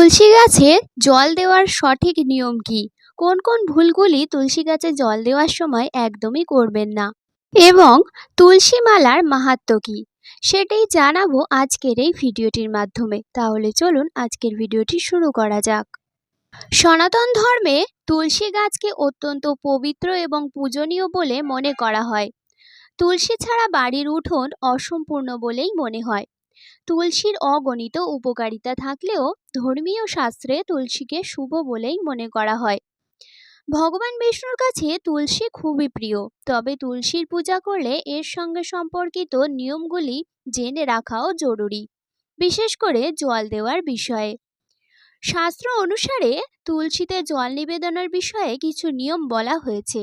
তুলসী গাছে জল দেওয়ার সঠিক নিয়ম কী? কোন কোন ভুলগুলি তুলসী গাছে জল দেওয়ার সময় একদমই করবেন না। এবং তুলসী মালার মাহাত্ম্য কী? সেটাই জানাব আজকের এই ভিডিওটির মাধ্যমে। তাহলে চলুন আজকের ভিডিওটি শুরু করা যাক। সনাতন ধর্মে তুলসী গাছকে অত্যন্ত পবিত্র এবং পূজনীয় বলে মনে করা হয়। তুলসী ছাড়া বাড়ির উঠোন অসম্পূর্ণ বলেই মনে হয়। তুলসীর অগণিত উপকারিতা থাকলেও ধর্মীয় শাস্ত্রে তুলসীকে শুভ বলেই মনে করা হয়। ভগবান বিষ্ণুর কাছে তুলসী খুবই প্রিয়, তবে তুলসীর পূজা করলে এর সঙ্গে সম্পর্কিত নিয়মগুলি জেনে রাখাও জরুরি, বিশেষ করে জল দেওয়ার বিষয়ে। শাস্ত্র অনুসারে তুলসীতে জল নিবেদনের বিষয়ে কিছু নিয়ম বলা হয়েছে,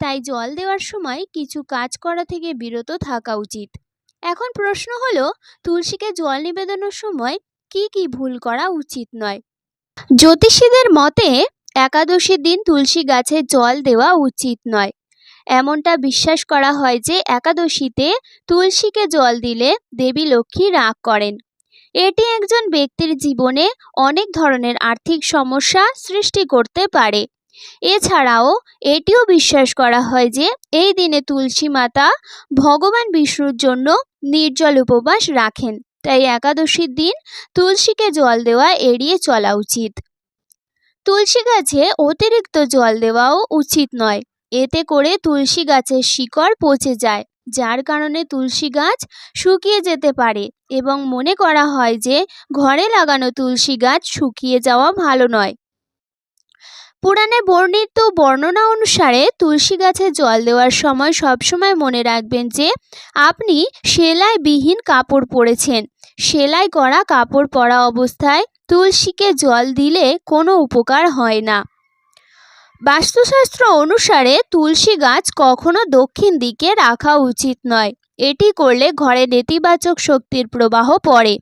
তাই জল দেওয়ার সময় কিছু কাজ করা থেকে বিরত থাকা উচিত। এখন প্রশ্ন হলো, তুলসীকে জল নিবেদনের সময় কি কি ভুল করা উচিত নয়? জ্যোতিষীদের মতে একাদশীর দিন তুলসী গাছে জল দেওয়া উচিত নয়। এমনটা বিশ্বাস করা হয় যে, একাদশীতে তুলসীকে জল দিলে দেবী লক্ষ্মী রাগ করেন। এটি একজন ব্যক্তির জীবনে অনেক ধরনের আর্থিক সমস্যা সৃষ্টি করতে পারে। এছাড়াও এটিও বিশ্বাস করা হয় যে এই দিনে তুলসী মাতা ভগবান বিষ্ণুর জন্য নির্জল উপবাস রাখেন। তাই একাদশীর দিন তুলসীকে জল দেওয়া এড়িয়ে চলা উচিত। তুলসী গাছে অতিরিক্ত জল দেওয়াও উচিত নয়। এতে করে তুলসী গাছের শিকড় পচে যায়, যার কারণে তুলসী গাছ শুকিয়ে যেতে পারে এবং মনে করা হয় যে ঘরে লাগানো তুলসী গাছ শুকিয়ে যাওয়া ভালো নয়। পুরাণে বর্ণিত বর্ণনা অনুসারে তুলসী গাছে জল দেওয়ার সময় সবসময় মনে রাখবেন যে, আপনি সেলাইবিহীন কাপড় পরেছেন। সেলাই করা কাপড় পরা অবস্থায় তুলসীকে জল দিলে কোনো উপকার হয় না। বাস্তুশাস্ত্র অনুসারে তুলসী গাছ কখনো দক্ষিণ দিকে রাখা উচিত নয়। এটি করলে ঘরে নেতিবাচক শক্তির প্রবাহ পড়ে।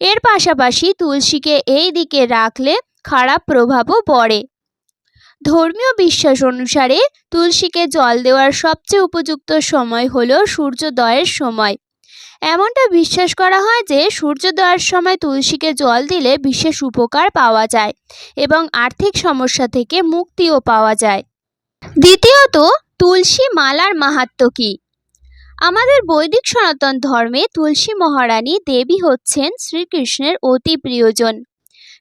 এর পাশাপাশি তুলসীকে এই দিকে রাখলে খারাপ প্রভাবও পড়ে। ধর্মীয় বিশ্বাস অনুসারে তুলসীকে জল দেওয়ার সবচেয়ে উপযুক্ত সময় হল সূর্যোদয়ের সময়। এমনটা বিশ্বাস করা হয় যে সূর্যোদয়ের সময় তুলসীকে জল দিলে বিশেষ উপকার পাওয়া যায় এবং আর্থিক সমস্যা থেকে মুক্তিও পাওয়া যায়। দ্বিতীয়ত, তুলসী মালার মাহাত্ম্য কী? আমাদের বৈদিক সনাতন ধর্মে তুলসী মহারানী দেবী হচ্ছেন শ্রীকৃষ্ণের অতি প্রিয়জন।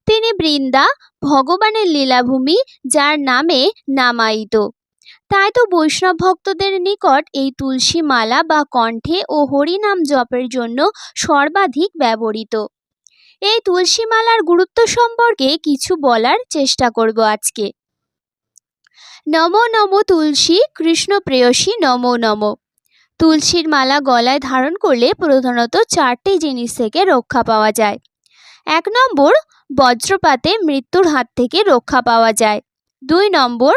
তিনি বৃন্দা, ভগবানের লীলাভূমি, যার নামে নামায়িত। তাই তো বৈষ্ণব ভক্তদের নিকট এই তুলসী মালা বা কণ্ঠে ও হরিনাম জপের জন্য সর্বাধিক ব্যবহৃত। এই তুলসী মালার গুরুত্ব সম্পর্কে কিছু বলার চেষ্টা করব আজকে। নমো নমো তুলসী, কৃষ্ণ প্রেয়সী, নমো নমো। তুলসীর মালা গলায় ধারণ করলে প্রধানত চারটি জিনিস থেকে রক্ষা পাওয়া যায়। এক নম্বর বজ্রপাতে মৃত্যুর হাত থেকে রক্ষা পাওয়া যায়। দুই নম্বর,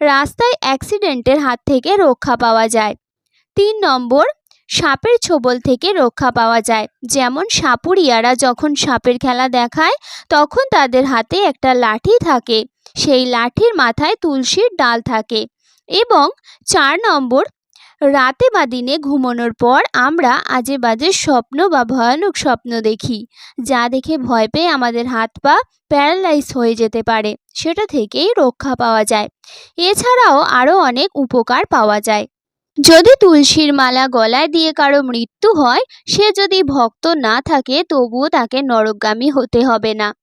রাস্তায় অ্যাক্সিডেন্টের হাত থেকে রক্ষা পাওয়া যায়। তিন নম্বর, সাপের ছোবল থেকে রক্ষা পাওয়া যায়। যেমন সাপুরিয়ারা যখন সাপের খেলা দেখায়, তখন তাদের হাতে একটা লাঠি থাকে। সেই লাঠির মাথায় তুলসীর ডাল থাকে। এবং চার নম্বর রাতে বা দিনে ঘুমানোর পর আমরা আজে বাজে স্বপ্ন বা ভয়ানক স্বপ্ন দেখি, যা দেখে ভয় পেয়ে আমাদের হাত পা প্যারালাইজ হয়ে যেতে পারে, সেটা থেকেই রক্ষা পাওয়া যায়। এছাড়াও আরও অনেক উপকার পাওয়া যায়। যদি তুলসীর মালা গলায় দিয়ে কারও মৃত্যু হয়, সে যদি ভক্ত না থাকে, তবুও তাকে নরকগামী হতে হবে না।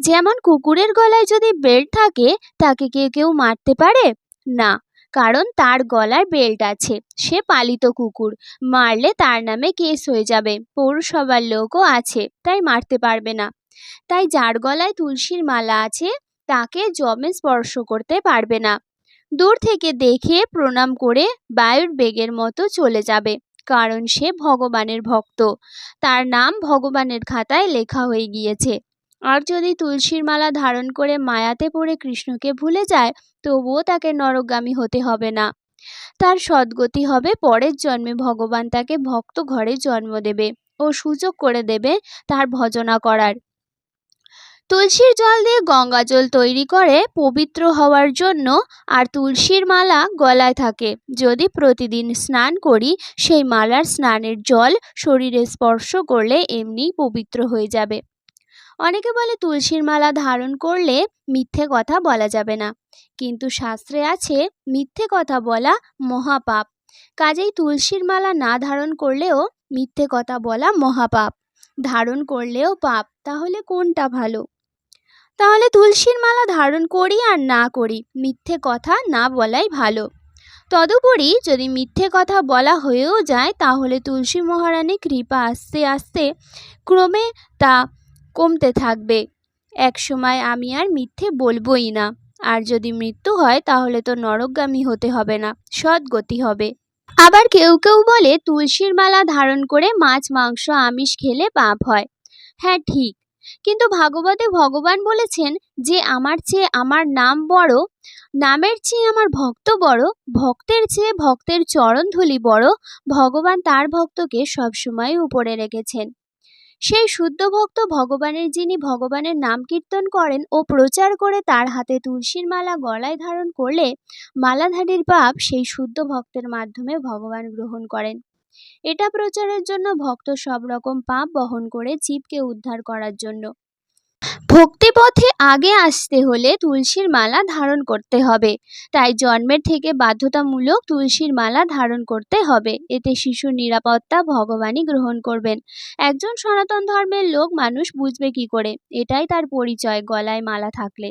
যেমন কুকুরের গলায় যদি বেল্ট থাকে, তাকে কেউ কেউ মারতে পারে? না। কারণ তার গলার বেল্ট আছে। সে পালিত কুকুর। মারলে তার নামে কেস হয়ে যাবে। পৌরসভার লোকও আছে, তাই মারতে পারবে না। তাই যার গলায় তুলসীর মালা আছে, তাকে জমে স্পর্শ করতে পারবে না। দূর থেকে দেখে, প্রণাম করে বায়ুর বেগের মতো চলে যাবে, কারণ সে ভগবানের ভক্ত। তার নাম ভগবানের খাতায় লেখা হয়ে গিয়েছে। আর যদি তুলসীর মালা ধারণ করে মায়াতে পড়ে কৃষ্ণকে ভুলে যায়, তবুও তাকে নরকগামী হতে হবে না। তার সদ্গতি হবে পরের জন্মে ভগবান তাকে ভক্ত ঘরে জন্ম দেবে ও সুযোগ করে দেবে তার ভজনা করার। তুলসীর জল দিয়ে গঙ্গা জল তৈরি করে পবিত্র হওয়ার জন্য আর তুলসীর মালা গলায় থাকে। যদি প্রতিদিন স্নান করি, সেই মালার স্নানের জল শরীরে স্পর্শ করলে এমনি পবিত্র হয়ে যাবে। অনেকে বলে তুলসীর মালা ধারণ করলে মিথ্যে কথা বলা যাবে না। কিন্তু শাস্ত্রে আছে, মিথ্যে কথা বলা মহাপাপ। কাজেই তুলসীর মালা না ধারণ করলেও মিথ্যে কথা বলা মহাপাপ। ধারণ করলেও পাপ, তাহলে কোনটা ভালো? তাহলে তুলসীর মালা ধারণ করি আর না করি, মিথ্যে কথা না বলাই ভালো। তদুপরি যদি মিথ্যে কথা বলা হয়েও যায়, তাহলে তুলসী মহারানী কৃপা আস্তে আস্তে ক্রমে তা কমতে থাকবে। একসময় আমি আর মিথ্যে বলবোই না। আর যদি মৃত্যু হয়, তাহলে তো নরকগামী হতে হবে না সদ্গতি হবে। আবার কেউ কেউ বলে, তুলসীর মালা ধারণ করে মাছ, মাংস, আমিষ খেলে পাপ হয়। হ্যাঁ ঠিক। কিন্তু ভাগবতে ভগবান বলেছেন যে, আমার চেয়ে আমার নাম বড়, নামের চেয়ে আমার ভক্ত বড়, ভক্তের চেয়ে ভক্তের চরণধুলি বড়, ভগবান তার ভক্তকে সবসময় উপরে রেখেছেন। সেই শুদ্ধ ভক্ত ভগবানের যিনি ভগবানের নাম কীর্তন করেন ও প্রচার করে তার হাতে তুলসীর মালা গলায় ধারণ করলে মালাধারীর পাপ সেই শুদ্ধ ভক্তের মাধ্যমে ভগবান গ্রহণ করেন। এটা প্রচারের জন্য ভক্ত সব রকম পাপ বহন করে জীবকে উদ্ধার করার জন্য। ভক্তিপথে আগে আসতে হলে তুলসীর মালা ধারণ করতে হবে। তাই জন্মের থেকে বাধ্যতামূলক তুলসীর মালা ধারণ করতে হবে। এতে শিশুর নিরাপত্তা ভগবানই গ্রহণ করবেন। একজন সনাতন ধর্মের লোক মানুষ বুঝবে কি করে? এটাই তার পরিচয়, গলায় মালা থাকলে।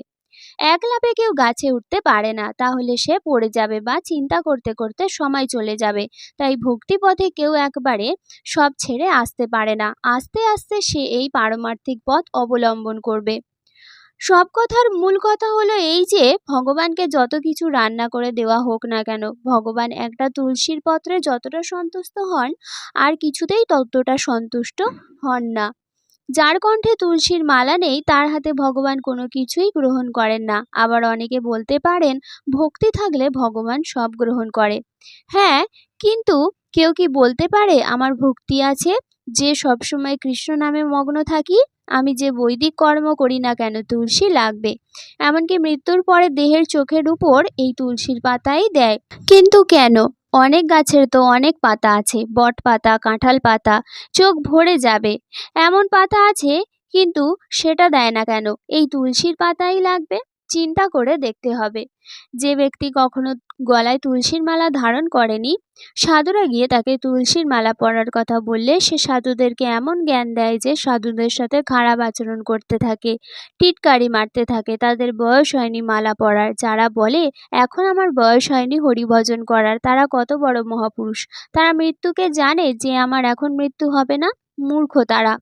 এক লাফে কেউ গাছে উঠতে পারে না, তাহলে সে পড়ে যাবে বা চিন্তা করতে করতে সময় চলে যাবে। তাই ভক্তিপথে কেউ একবারে সব ছেড়ে আসতে পারে না। আস্তে আস্তে সে এই পারমার্থিক পথ অবলম্বন করবে। সব কথার মূল কথা হলো এই যে, ভগবানকে যত কিছু রান্না করে দেওয়া হোক না কেন, ভগবান একটা তুলসীর পত্রে যতটা সন্তুষ্ট হন, আর কিছুতেই ততটা সন্তুষ্ট হন না। যার কণ্ঠে তুলসীর মালা নেই, তার হাতে ভগবান কোনো কিছুই গ্রহণ করেন না। আবার অনেকে বলতে পারেন, ভক্তি থাকলে ভগবান সব গ্রহণ করে। হ্যাঁ কিন্তু কেউ কি বলতে পারে, আমার ভক্তি আছে? যে সবসময় কৃষ্ণ নামে মগ্ন থাকি, আমি যে বৈদিক কর্ম করি না কেন, তুলসী লাগবে। এমনকি মৃত্যুর পরে দেহের চোখের উপর এই তুলসীর পাতাই দেয়। কিন্তু কেন? অনেক গাছের তো অনেক পাতা আছে, বট পাতা, কাঁঠাল পাতা, চোখ ভরে যাবে। এমন পাতা আছে, কিন্তু সেটা দেয় না কেন? এই তুলসীর পাতাই লাগবে? চিন্তা করে দেখতে হবে। যে ব্যক্তি কখনো গলায় তুলসীর মালা ধারণ করেনি, সাধুরা গিয়ে তাকে তুলসীর মালা পরার কথা বললে সে সাধুদেরকে এমন জ্ঞান দেয় যে সাধুদের সাথে খারাপ আচরণ করতে থাকে, টিটকারি মারতে থাকে, তাদের বয়স হয়নি মালা পরার। যারা বলে, এখন আমার বয়স হয়নি হরিভজন করার, তারা কত বড় মহাপুরুষ। তারা মৃত্যুকে জানে যে আমার এখন মৃত্যু হবে না? মূর্খ তারা।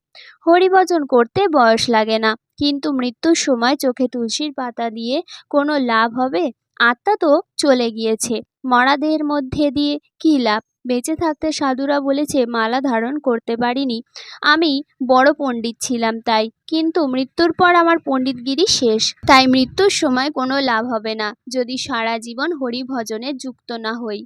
হরিভজন করতে বয়স লাগে না, কিন্তু মৃত্যুর সময় চোখে তুলসীর পাতা দিয়ে কোনো লাভ হবে? আত্মা তো চলে গিয়েছে। মরা দেহের মধ্যে দিয়ে কী লাভ? বেঁচে থাকতে সাধুরা বলেছে, মালা ধারণ করতে পারিনি। আমি বড় পণ্ডিত ছিলাম তাই, কিন্তু মৃত্যুর পর আমার পণ্ডিতগিরি শেষ। তাই মৃত্যুর সময় কোনো লাভ হবে না, যদি সারা জীবন হরি ভজনে যুক্ত না হই।